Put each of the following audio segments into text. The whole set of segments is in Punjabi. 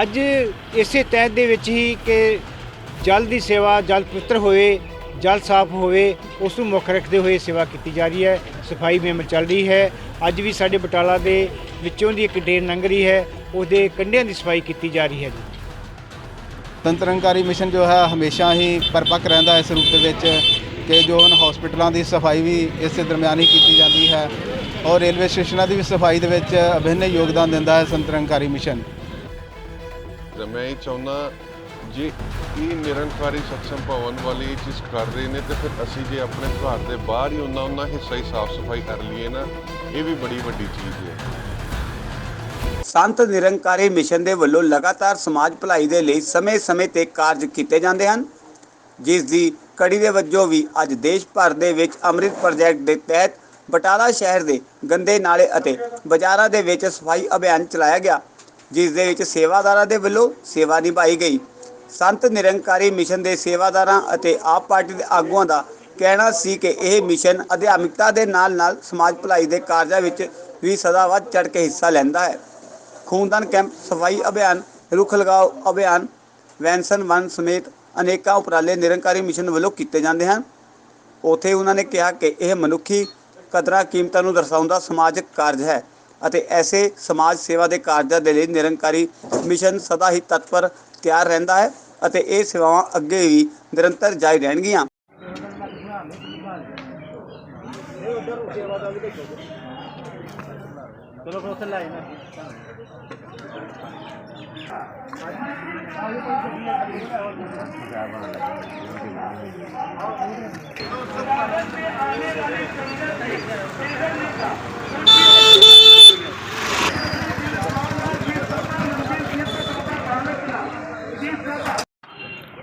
ਅੱਜ ਇਸੇ ਤਹਿਤ ਦੇ ਵਿੱਚ ਹੀ ਕਿ ਜਲ ਦੀ ਸੇਵਾ, ਜਲ ਪਵਿੱਤਰ ਹੋਵੇ, ਜਲ ਸਾਫ਼ ਹੋਵੇ, ਉਸ ਨੂੰ ਮੁੱਖ ਰੱਖਦੇ ਹੋਏ ਸੇਵਾ ਕੀਤੀ ਜਾ ਰਹੀ ਹੈ, ਸਫ਼ਾਈ ਮੁਹਿੰਮ ਚੱਲ ਰਹੀ ਹੈ। ਅੱਜ ਵੀ ਸਾਡੇ ਬਟਾਲਾ ਦੇ ਵਿੱਚੋਂ ਦੀ ਇੱਕ ਡੇਰ ਲੰਘ ਰਹੀ ਹੈ, ਉਹਦੇ ਕੰਢਿਆਂ ਦੀ ਸਫ਼ਾਈ ਕੀਤੀ ਜਾ ਰਹੀ ਹੈ ਜੀ। ਤੰਤਰੰਕਾਰੀ ਮਿਸ਼ਨ ਜੋ ਹੈ, ਹਮੇਸ਼ਾ ਹੀ ਪਰਪੱਕ ਰਹਿੰਦਾ ਹੈ ਇਸ ਰੂਪ ਦੇ ਵਿੱਚ ਕਿ ਜੋ ਹਨ ਹਸਪੀਟਲਾਂ ਦੀ ਸਫ਼ਾਈ ਵੀ ਇਸੇ ਦਰਮਿਆਨ ਹੀ ਕੀਤੀ ਜਾਂਦੀ ਹੈ ਔਰ ਰੇਲਵੇ ਸਟੇਸ਼ਨਾਂ ਦੀ ਵੀ ਸਫ਼ਾਈ ਦੇ ਵਿੱਚ ਅਭਿੰਨ ਯੋਗਦਾਨ ਦਿੰਦਾ ਹੈ ਸੰਤਰੰਕਾਰੀ ਮਿਸ਼ਨ। ਤੇ ਮੈਂ ਇਹ ਚਾਹੁੰਦਾ ਜੇ ਇਹ ਨਿਰੰਕਾਰੀ ਸਤਸੰਗ ਭਵਨ ਵਾਲੀ ਇਹ ਚੀਜ਼ ਕਰ ਰਹੇ ਨੇ, ਤੇ ਫਿਰ ਅਸੀਂ ਜੇ ਆਪਣੇ ਘਰ ਦੇ ਬਾਹਰ ਹੀ ਉਹਨਾਂ ਉਹਨਾਂ ਹਿੱਸਾ ਹੀ ਸਾਫ਼ ਸਫ਼ਾਈ ਕਰ ਲਈਏ ਨਾ, ਇਹ ਵੀ ਬੜੀ ਵੱਡੀ ਚੀਜ਼ ਹੈ। ਸੰਤ ਨਿਰੰਕਾਰੀ ਮਿਸ਼ਨ ਦੇ ਵੱਲੋਂ ਲਗਾਤਾਰ ਸਮਾਜ ਭਲਾਈ ਦੇ ਲਈ ਸਮੇਂ-ਸਮੇਂ ਤੇ ਕਾਰਜ ਕੀਤੇ ਜਾਂਦੇ ਹਨ, ਜਿਸ ਦੀ ਕੜੀ ਦੇ ਵਜੋਂ ਵੀ ਅੱਜ ਦੇਸ਼ ਭਰ ਦੇ ਵਿੱਚ ਅੰਮ੍ਰਿਤ ਪ੍ਰੋਜੈਕਟ ਦੇ ਤਹਿਤ ਬਟਾਲਾ ਸ਼ਹਿਰ ਦੇ ਗੰਦੇ ਨਾਲੇ ਅਤੇ ਬਾਜ਼ਾਰਾਂ ਦੇ ਵਿੱਚ ਸਫ਼ਾਈ ਅਭਿਆਨ ਚਲਾਇਆ ਗਿਆ। ਜਿਸ ਦੇ ਵਿੱਚ ਸੇਵਾਦਾਰਾਂ ਦੇ ਵੱਲੋਂ ਸੇਵਾ ਨਿਭਾਈ ਗਈ। ਸੰਤ ਨਿਰੰਕਾਰੀ ਮਿਸ਼ਨ ਦੇ ਸੇਵਾਦਾਰਾਂ ਅਤੇ ਆਪ ਪਾਰਟੀ ਦੇ ਆਗੂਆਂ ਦਾ ਕਹਿਣਾ ਸੀ ਕਿ ਇਹ ਮਿਸ਼ਨ ਅਧਿਆਤਮਿਕਤਾ ਦੇ ਨਾਲ-ਨਾਲ ਸਮਾਜ ਭਲਾਈ ਦੇ ਕਾਰਜਾਂ ਵਿੱਚ ਵੀ ਸਦਾ ਵੱਧ ਚੜ੍ਹ ਕੇ ਹਿੱਸਾ ਲੈਂਦਾ ਹੈ। ਖੂਨਦਾਨ ਕੈਂਪ, ਸਫ਼ਾਈ ਅਭਿਆਨ, ਰੁੱਖ ਲਗਾਓ ਅਭਿਆਨ, ਵੈਨਸਨ ਵਨ ਸਮੇਤ ਅਨੇਕਾਂ ਉਪਰਾਲੇ ਨਿਰੰਕਾਰੀ ਮਿਸ਼ਨ ਵੱਲੋਂ ਕੀਤੇ ਜਾਂਦੇ ਹਨ। ਉਥੇ ਉਹਨਾਂ ਨੇ ਕਿਹਾ ਕਿ ਇਹ ਮਨੁੱਖੀ ਕਦਰਾਂ ਕੀਮਤਾਂ ਨੂੰ ਦਰਸਾਉਂਦਾ ਸਮਾਜਿਕ ਕਾਰਜ ਹੈ। ਅਤੇ ਐਸੇ ਸਮਾਜ ਸੇਵਾ ਦੇ ਕਾਰਜਾਂ ਦੇ ਲਈ ਨਿਰੰਕਾਰੀ ਮਿਸ਼ਨ ਸਦਾ ਹੀ ਤਤਪਰ, ਤਿਆਰ ਰਹਿੰਦਾ ਹੈ ਅਤੇ ਇਹ ਸੇਵਾਵਾਂ ਅੱਗੇ ਵੀ ਨਿਰੰਤਰ ਜਾਰੀ ਰਹਿਣਗੀਆਂ।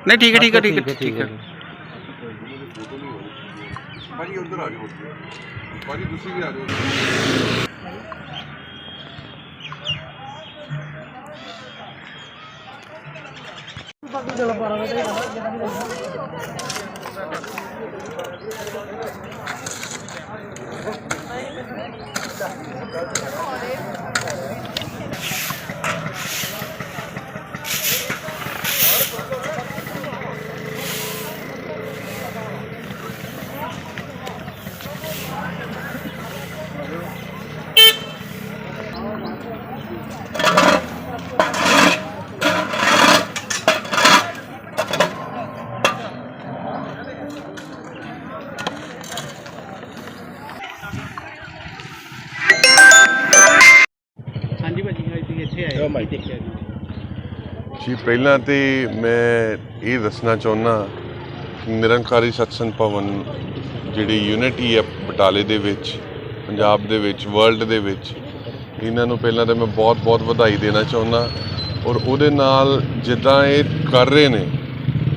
ਨਹੀਂ ਠੀਕ ਹੈ ਠੀਕ ਹੈ ਠੀਕ ਹੈ ਠੀਕ ਹੈ ਭਾਜੀ ਉੱਧਰ ਆ ਜਾਓ ਭਾਜੀ ਤੁਸੀਂ ਵੀ ਆ ਜਾਓ ਹਾਂਜੀ ਤੁਸੀਂ ਇੱਥੇ ਆਏ ਜੀ, ਪਹਿਲਾਂ ਤੇ ਮੈਂ ਇਹ ਦੱਸਣਾ ਚਾਹੁੰਦਾ ਨਿਰੰਕਾਰੀ ਸਤਸੰਗ ਭਵਨ ਜਿਹੜੀ ਯੂਨਿਟੀ ਹੈ ਬਟਾਲੇ ਦੇ ਵਿੱਚ, ਪੰਜਾਬ ਦੇ ਵਿੱਚ ਵਰਲਡ ਦੇ ਵਿੱਚ, ਇਹਨਾਂ ਨੂੰ ਪਹਿਲਾਂ ਤਾਂ ਮੈਂ ਬਹੁਤ-ਬਹੁਤ ਵਧਾਈ ਦੇਣਾ ਚਾਹੁੰਦਾ ਔਰ ਉਹਦੇ ਨਾਲ ਜਿੱਦਾਂ ਇਹ ਕਰ ਰਹੇ ਨੇ,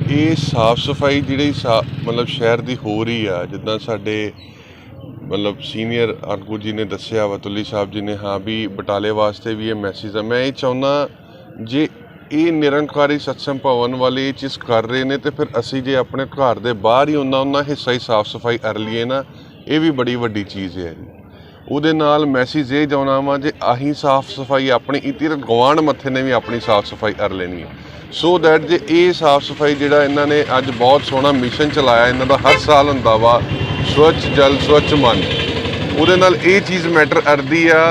ਇਹ ਸਾਫ਼ ਸਫ਼ਾਈ ਜਿਹੜੀ ਸਾ- ਮਤਲਬ ਸ਼ਹਿਰ ਦੀ ਹੋ ਰਹੀ ਆ, ਜਿੱਦਾਂ ਸਾਡੇ ਮਤਲਬ ਸੀਨੀਅਰ ਆਗੂ ਜੀ ਨੇ ਦੱਸਿਆ, ਵਤੁਲੀ ਸਾਹਿਬ ਜੀ ਨੇ, ਹਾਂ ਵੀ ਬਟਾਲੇ ਵਾਸਤੇ ਵੀ ਇਹ ਮੈਸੇਜ ਹੈ ਮੈਂ ਇਹ ਚਾਹੁੰਦਾ, ਜੇ ਇਹ ਨਿਰੰਕਾਰੀ ਸਤਸੰਗ ਭਵਨ ਵਾਲੇ ਇਹ ਚੀਜ਼ ਕਰ ਰਹੇ ਨੇ, ਤੇ ਫਿਰ ਅਸੀਂ ਜੇ ਆਪਣੇ ਘਰ ਦੇ ਬਾਹਰ ਹੀ ਉਹਨਾਂ ਉਹਨਾਂ ਹਿੱਸਾ ਹੀ ਸਾਫ਼ ਸਫ਼ਾਈ ਕਰ ਲਈਏ ਨਾ, ਇਹ ਵੀ ਬੜੀ ਵੱਡੀ ਚੀਜ਼ ਹੈ। ਜੀ ਉਹਦੇ ਨਾਲ ਮੈਸੇਜ ਇਹ ਜਾਉਣਾ ਵਾ ਜੇ ਆਹੀ ਸਾਫ਼ ਸਫ਼ਾਈ ਆਪਣੀ ਇਤੀ ਗਵਾਂਢ ਮੱਥੇ ਨੇ ਵੀ ਆਪਣੀ ਸਾਫ਼ ਸਫ਼ਾਈ ਕਰ ਲੈਣੀ ਹੈ। ਸੋ ਦੈਟ ਜੇ ਇਹ ਸਾਫ਼ ਸਫ਼ਾਈ ਜਿਹੜਾ ਇਹਨਾਂ ਨੇ ਅੱਜ ਬਹੁਤ ਸੋਹਣਾ ਮਿਸ਼ਨ ਚਲਾਇਆ, ਇਹਨਾਂ ਦਾ ਹਰ ਸਾਲ ਹੁੰਦਾ ਵਾ ਸਵੱਛ ਜਲ ਸਵੱਛ ਮਨ। ਉਹਦੇ ਨਾਲ ਇਹ ਚੀਜ਼ ਮੈਟਰ ਕਰਦੀ ਆ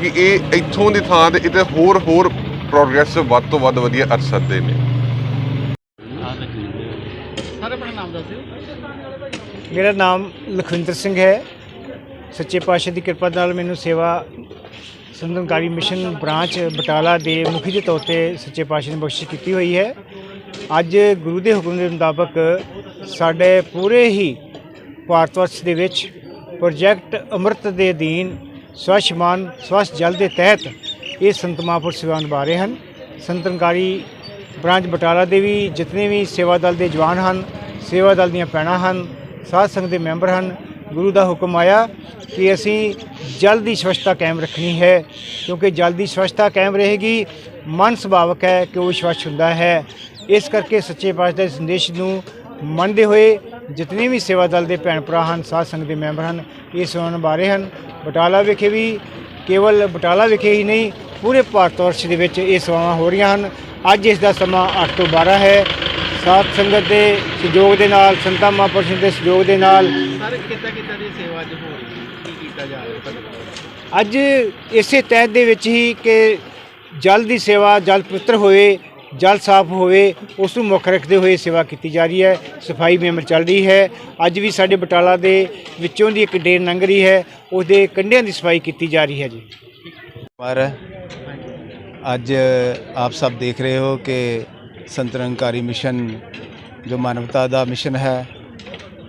ਕਿ ਇਹ ਇੱਥੋਂ ਦੀ ਥਾਂ ਤੇ ਇਤੇ ਹੋਰ ਹੋਰ ਪ੍ਰੋਗਰੈਸ ਵੱਧ ਤੋਂ ਵੱਧ ਵਧੀਆ ਕਰ ਸਕਦੇ ਨੇ। ਮੇਰਾ ਨਾਮ ਲਖਵਿੰਦਰ ਸਿੰਘ ਹੈ। ਸੱਚੇ ਪਾਤਸ਼ਾਹ ਦੀ ਕਿਰਪਾ ਨਾਲ ਮੈਨੂੰ ਸੇਵਾ ਸੰਤਨਕਾਰੀ ਮਿਸ਼ਨ ਬ੍ਰਾਂਚ ਬਟਾਲਾ ਦੇ ਮੁਖੀ ਦੇ ਤੌਰ ਤੇ ਸੱਚੇ ਪਾਤਸ਼ਾਹ ਨੇ ਬਖਸ਼ਿਸ਼ ਕੀਤੀ ਹੋਈ ਹੈ। ਅੱਜ ਗੁਰੂ ਦੇ ਹੁਕਮ ਦੇ ਮੁਤਾਬਕ ਸਾਡੇ ਪੂਰੇ ਹੀ ਭਾਰਤਵਰਸ਼ ਦੇ ਵਿੱਚ ਪ੍ਰੋਜੈਕਟ ਅੰਮ੍ਰਿਤ ਦੇ ਅਧੀਨ ਸਵੱਛ ਮਾਨ, ਸਵੱਛ ਜਲ ਦੇ ਤਹਿਤ ਇਹ ਸੰਤ ਮਹਾਂਪੁਰ ਸੇਵਾ ਨਿਭਾ ਰਹੇ ਹਨ। ਸੰਤਨਕਾਰੀ ਬ੍ਰਾਂਚ ਬਟਾਲਾ ਦੇ ਵੀ ਜਿਤਨੇ ਵੀ ਸੇਵਾ ਦਲ ਦੇ ਜਵਾਨ ਹਨ, ਸੇਵਾ ਦਲ ਦੀਆਂ ਪੈਣਾ ਹਨ, ਸਾਧ ਸੰਗਤ ਦੇ ਮੈਂਬਰ ਹਨ, ਗੁਰੂ ਦਾ ਹੁਕਮ ਆਇਆ ਕਿ ਅਸੀਂ ਜਲ ਦੀ ਸਵੱਛਤਾ ਕਾਇਮ ਰੱਖਣੀ ਹੈ, ਕਿਉਂਕਿ ਜਲ ਦੀ ਸਵੱਛਤਾ ਕਾਇਮ ਰਹੇਗੀ, ਮਨ ਸੁਭਾਵਕ ਹੈ ਕਿ ਉਹ ਸਵੱਛ ਹੁੰਦਾ ਹੈ। ਇਸ ਕਰਕੇ ਸੱਚੇ ਪਾਤਸ਼ਾਹ ਦੇ ਸੰਦੇਸ਼ ਨੂੰ ਮੰਨਦੇ ਹੋਏ ਜਿਤਨੇ ਵੀ ਸੇਵਾ ਦਲ ਦੇ ਭੈਣ ਭਰਾ ਹਨ ਸਾਧ ਸੰਗਤ ਦੇ ਮੈਂਬਰ ਹਨ ਇਹ ਸੇਵਾ ਨਿਭਾ ਰਹੇ ਹਨ। ਬਟਾਲਾ ਵਿਖੇ ਵੀ ਕੇਵਲ ਬਟਾਲਾ ਵਿਖੇ ਹੀ ਨਹੀਂ ਪੂਰੇ ਭਾਰਤ ਵਰਸ਼ ਦੇ ਵਿੱਚ ਇਹ ਸੇਵਾਵਾਂ ਹੋ ਰਹੀਆਂ ਹਨ। ਅੱਜ ਇਸ ਦਾ ਸਮਾਂ 8 ਤੋਂ 12 ਹੈ। ਸਾਧ ਸੰਗਤ ਦੇ ਸਹਿਯੋਗ ਦੇ ਨਾਲ ਸੰਤਾਂ ਮਹਾਂਪੁਰਸ਼ਾਂ ਦੇ ਸਹਿਯੋਗ ਦੇ ਨਾਲ ਸਰ ਕਿੱਦਾਂ ਕਿੱਦਾਂ ਦੀ ਸੇਵਾ ਅੱਜ ਹੋ ਰਹੀ ਹੈ? ਕੀ ਕੀਤਾ ਜਾ ਰਿਹਾ ਤੁਹਾਡੇ ਅੱਜ ਇਸੇ ਤਹਿਤ ਦੇ ਵਿੱਚ ਹੀ ਕਿ ਜਲ ਦੀ ਸੇਵਾ ਜਲ ਪਵਿੱਤਰ ਹੋਵੇ ਜਲ ਸਾਫ਼ ਹੋਵੇ, ਉਸ ਨੂੰ ਮੁੱਖ ਰੱਖਦੇ ਹੋਏ ਸੇਵਾ ਕੀਤੀ ਜਾ ਰਹੀ ਹੈ, ਸਫ਼ਾਈ ਮੁਹਿੰਮ ਚੱਲ ਰਹੀ ਹੈ। ਅੱਜ ਵੀ ਸਾਡੇ ਬਟਾਲਾ ਦੇ ਵਿੱਚੋਂ ਦੀ ਇੱਕ ਡੇਰ ਲੰਘ ਰਹੀ ਹੈ, ਉਹਦੇ ਕੰਢਿਆਂ ਦੀ ਸਫ਼ਾਈ ਕੀਤੀ ਜਾ ਰਹੀ ਹੈ ਜੀ। ਪਰ ਅੱਜ ਆਪ ਸਭ ਦੇਖ ਰਹੇ ਹੋ ਕਿ ਸੰਤਰੰਕਾਰੀ ਮਿਸ਼ਨ ਜੋ ਮਾਨਵਤਾ ਦਾ ਮਿਸ਼ਨ ਹੈ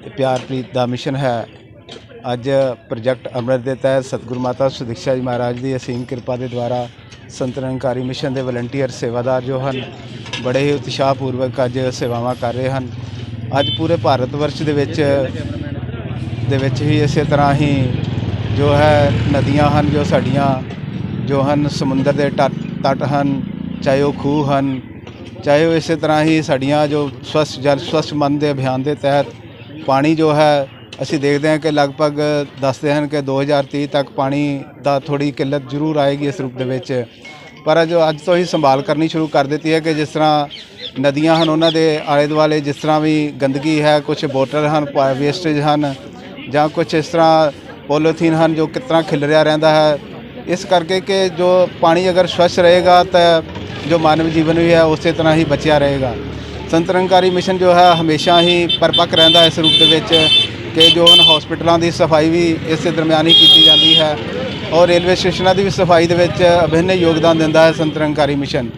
ਤੇ ਪਿਆਰ ਪ੍ਰੀਤ ਦਾ ਮਿਸ਼ਨ ਹੈ, ਅੱਜ ਪ੍ਰੋਜੈਕਟ ਅੰਮ੍ਰਿਤ ਦੇ ਤਹਿਤ ਸਤਿਗੁਰੂ ਮਾਤਾ ਸੁਦੀਕਸ਼ਾ ਜੀ ਮਹਾਰਾਜ ਦੀ ਅਸੀਮ ਕਿਰਪਾ ਦੇ ਦੁਆਰਾ ਸੰਤ ਮਿਸ਼ਨ ਦੇ ਵਲੰਟੀਅਰ ਸੇਵਾਦਾਰ ਜੋ ਹਨ, ਬੜੇ ਹੀ ਉਤਸ਼ਾਹਪੂਰਵਕ ਅੱਜ ਸੇਵਾਵਾਂ ਕਰ ਰਹੇ ਹਨ। ਅੱਜ ਪੂਰੇ ਭਾਰਤ ਵਰਸ਼ ਦੇ ਵਿੱਚ ਦੇ ਵਿੱਚ ਹੀ ਇਸੇ ਤਰ੍ਹਾਂ ਹੀ ਜੋ ਹੈ ਨਦੀਆਂ ਹਨ, ਜੋ ਸਾਡੀਆਂ, ਜੋ ਹਨ, ਸਮੁੰਦਰ ਦੇ ਤੱਟ ਤੱਟ ਹਨ, ਚਾਹੇ ਉਹ ਖੂਹ ਹਨ, ਚਾਹੇ ਉਹ ਇਸੇ ਤਰ੍ਹਾਂ ਹੀ ਸਾਡੀਆਂ ਜੋ ਸਵੱਛ ਜਲ ਸਵੱਛ ਮਨ ਦੇ ਅਭਿਆਨ ਦੇ ਤਹਿਤ ਪਾਣੀ ਜੋ ਹੈ ਅਸੀਂ ਦੇਖਦੇ ਹਾਂ ਕਿ ਲਗਭਗ ਦੱਸਦੇ ਹਨ ਕਿ 2030 ਤੱਕ ਪਾਣੀ ਦਾ ਥੋੜੀ ਕਿੱਲਤ ਜ਼ਰੂਰ ਆਏਗੀ ਇਸ ਰੂਪ ਦੇ ਵਿੱਚ। ਪਰ ਜੋ ਅੱਜ ਤੋਂ ਹੀ ਸੰਭਾਲ ਕਰਨੀ ਸ਼ੁਰੂ ਕਰ ਦਿੱਤੀ ਹੈ ਕਿ ਜਿਸ ਤਰ੍ਹਾਂ ਨਦੀਆਂ ਹਨ, ਉਹਨਾਂ ਦੇ ਆਲੇ ਦੁਆਲੇ ਜਿਸ ਤਰ੍ਹਾਂ ਵੀ ਗੰਦਗੀ ਹੈ ਕੁਝ ਬੋਟਲ ਹਨ ਵੇਸਟੇਜ ਹਨ, ਜਾਂ ਕੁਝ ਇਸ ਤਰ੍ਹਾਂ ਪੋਲੀਥੀਨ ਹਨ ਜੋ ਕਿਸ ਤਰ੍ਹਾਂ ਖਿਲਰਿਆ ਰਹਿੰਦਾ ਹੈ, ਇਸ ਕਰਕੇ ਕਿ ਜੋ ਪਾਣੀ ਅਗਰ ਸਵੱਛ ਰਹੇਗਾ ਤਾਂ ਜੋ ਮਾਨਵ ਜੀਵਨ ਵੀ ਹੈ, ਉਸੇ ਤਰ੍ਹਾਂ ਹੀ ਬਚਿਆ ਰਹੇਗਾ। ਸੰਤਰੰਕਾਰੀ ਮਿਸ਼ਨ ਜੋ ਹੈ, ਹਮੇਸ਼ਾ ਹੀ ਪਰਪੱਕ ਰਹਿੰਦਾ ਹੈ ਇਸ ਰੂਪ ਦੇ ਵਿੱਚ। ਕਿ ਜੋ ਹਨ ਹਸਪੀਟਲਾਂ ਦੀ ਸਫ਼ਾਈ ਵੀ ਇਸੇ ਦਰਮਿਆਨ ਹੀ ਕੀਤੀ ਜਾਂਦੀ ਹੈ ਔਰ ਰੇਲਵੇ ਸਟੇਸ਼ਨਾਂ ਦੀ ਵੀ ਸਫ਼ਾਈ ਦੇ ਵਿੱਚ ਅਭਿੰਨ ਯੋਗਦਾਨ ਦਿੰਦਾ ਹੈ ਸੰਤਰੰਗਕਾਰੀ ਮਿਸ਼ਨ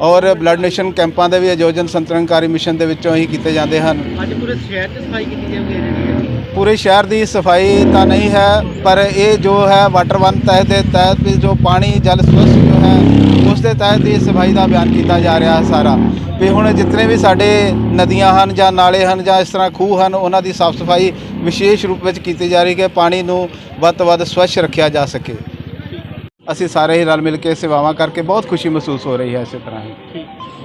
ਔਰ ਬਲੱਡ ਡੋਨੇਸ਼ਨ ਕੈਂਪਾਂ ਦੇ ਵੀ ਆਯੋਜਨ ਸੰਤ ਮਿਸ਼ਨ ਦੇ ਵਿੱਚੋਂ ਹੀ ਕੀਤੇ ਜਾਂਦੇ ਹਨ। ਅੱਜ ਪੂਰੇ ਸ਼ਹਿਰ 'ਚ ਸਫ਼ਾਈ ਕੀਤੀ ਜਾਊਗੀ ਜਿਹੜੀ ਪੂਰੇ ਸ਼ਹਿਰ ਦੀ ਸਫ਼ਾਈ ਤਾਂ ਨਹੀਂ ਹੈ, ਪਰ ਇਹ ਜੋ ਹੈ ਵਾਟਰ ਵਨ ਤਹਿਤ ਦੇ ਤਹਿਤ ਵੀ ਜੋ ਪਾਣੀ, ਜਲ ਸਵੱਛ ਜੋ ਹੈ, ਉਸ ਦੇ ਤਹਿਤ ਹੀ ਸਫ਼ਾਈ ਦਾ ਬਿਆਨ ਕੀਤਾ ਜਾ ਰਿਹਾ ਹੈ ਸਾਰਾ। ਵੀ ਹੁਣ ਜਿੰਨੇ ਵੀ ਸਾਡੇ ਨਦੀਆਂ ਹਨ ਜਾਂ ਨਾਲੇ ਹਨ ਜਾਂ ਇਸ ਤਰ੍ਹਾਂ ਖੂਹ ਹਨ, ਉਹਨਾਂ ਦੀ ਸਾਫ਼ ਸਫ਼ਾਈ ਵਿਸ਼ੇਸ਼ ਰੂਪ ਵਿੱਚ ਕੀਤੀ ਜਾ ਰਹੀ ਕਿ ਪਾਣੀ ਨੂੰ ਵੱਧ ਤੋਂ ਵੱਧ ਸਵੱਛ ਰੱਖਿਆ ਜਾ ਸਕੇ। ਅਸੀਂ ਸਾਰੇ ਹੀ ਰਲ ਮਿਲ ਕੇ ਸੇਵਾਵਾਂ ਕਰਕੇ ਬਹੁਤ ਖੁਸ਼ੀ ਮਹਿਸੂਸ ਹੋ ਰਹੀ ਹੈ ਇਸੇ ਤਰ੍ਹਾਂ ਹੀ।